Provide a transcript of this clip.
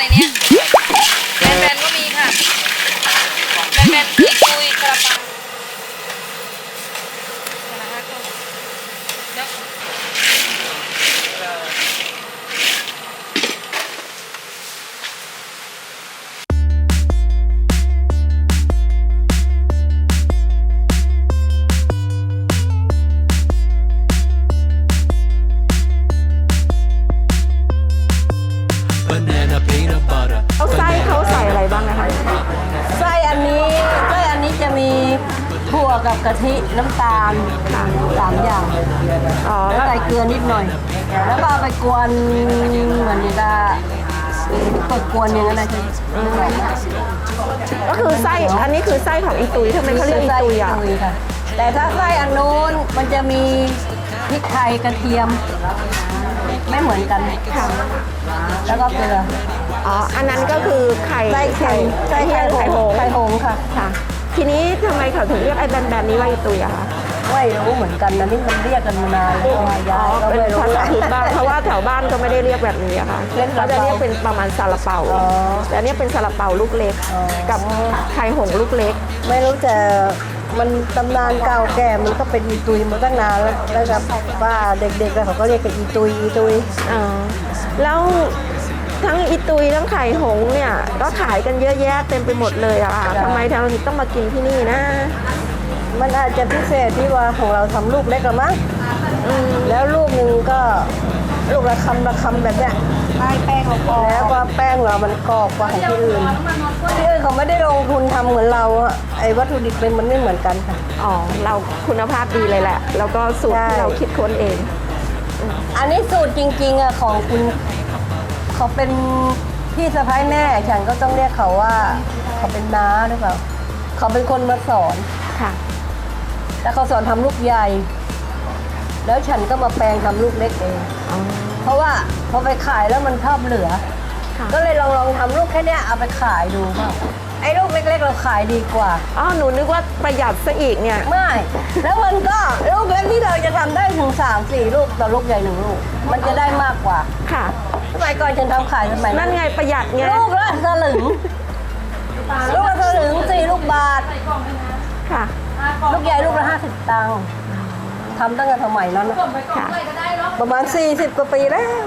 ในเนี้ยแบนๆก็มีค่ะ วกับกะทิน้ำตาลค่ะสามอย่างอ๋อแล้วใส่เกลือนิดหน่อย แล้วก็เอาไปกวนเหมือนจะกดกวนอย่างนั้นนะที่ก็คือไส้อันนี้คือไส้ของอีตุยทำไมเขาเรียกอีตุยอะตุยค่ะแต่ถ้าไส้อันนู้นมันจะมีพริกไทยกระเทียม ไม่เหมือนกันค่ะแล้วก็เกลืออ๋ออันนั้นก็คือไข่ไส้เค็มไส้ไข่ไข่ไข่โหโหงงไข่โหงค่ะค่ะ ทีนี้ทำไมเขาถึงเรียกไอ้แบนๆนี้ว่าอีตุยอะคะไม่รู้เหมือนกันนะนี่มันเรียกกันมานานแล้วอะอ๋ยาอยก็เป็นไม่รู้ ภาษาพื้นบ้านเพราะว่าแถวบ้านก็ไม่ได้เรียกแบบนี้อะค่ะเรียกเขาจะเรียกเป็นประมาณซาลาเปาอ๋อแต่อันเนี้ยเป็นซาลาเปาลูกเล็ก อ๋อ กับไข่หงส์ลูกเล็ก ไม่รู้แต่มันตำนานเก่าแก่มันก็เป็นอีตุยมาตั้งนานแล้วแล้วกับว่าเด็กๆแล้วเขาก็เรียกกันอีตุยอีตุยอ๋อแล้ว ทั้งอีตุยทั้งไข่หงส์เนี่ย ก็ขายกันเยอะแยะเต็มไปหมดเลยอะค่ะทำไมทางเราถึงต้องมากินที่นี่นะ มันอาจจะพิเศษที่ว่าของเราทำลูกเล็กกว่ามั้งแล้วลูกหนึ่งก็ลูกละคำละคำแบบเนี้ยใช่แป้งเรากรอบแล้วก็แป้งเรามันกรอบกว่าของที่อื่นที่อื่นเขาไม่ได้ลงทุนทำเหมือนเราอะไอ้วัตถุดิบเป็นมันไม่เหมือนกันค่ะอ๋อเราคุณภาพดีเลยแหละ แล้วก็สูตรใช่ที่เราคิดค้นเอง อันนี้สูตรจริงๆอะของคุณ เขาเป็นพี่สะพ้ายแม่ฉันก็ต้องเรียกเขาว่า เขาเป็นน้าหรือเปล่าเขาเป็นคนมาสอน ค่ะแต่เขาสอนทำลูกใหญ่ แล้วฉันก็มาแปลงทำลูกเล็กเองอ๋อเพราะว่าพอไปขายแล้วมันชอบเหลือค่ะ ก็เลยลองลองทำลูกแค่เนี้ยเอาไปขายดูว่าไอ้ลูกเล็กๆเราขายดีกว่าอ๋อหนูนึกว่าประหยัดซะอีกเนี่ย ไม่ แล้วมันก็ลูกเล็กที่เราจะทำได้ถึงสามสี่ลูกต่อลูกใหญ่หนึ่งลูก มันจะได้มากกว่าค่ะ สมัยก่อนฉันทำขายสมัยนั่นไงประหยัดไงลูกละสลึง ลูกละสลึงสี่ลูกบาท ค่ะ ลูกใหญ่ลูกละห้าสิบตังค์ทำตั้งแต่สมัยนั้นนะค่ะประมาณ 40 กว่าปีแล้ว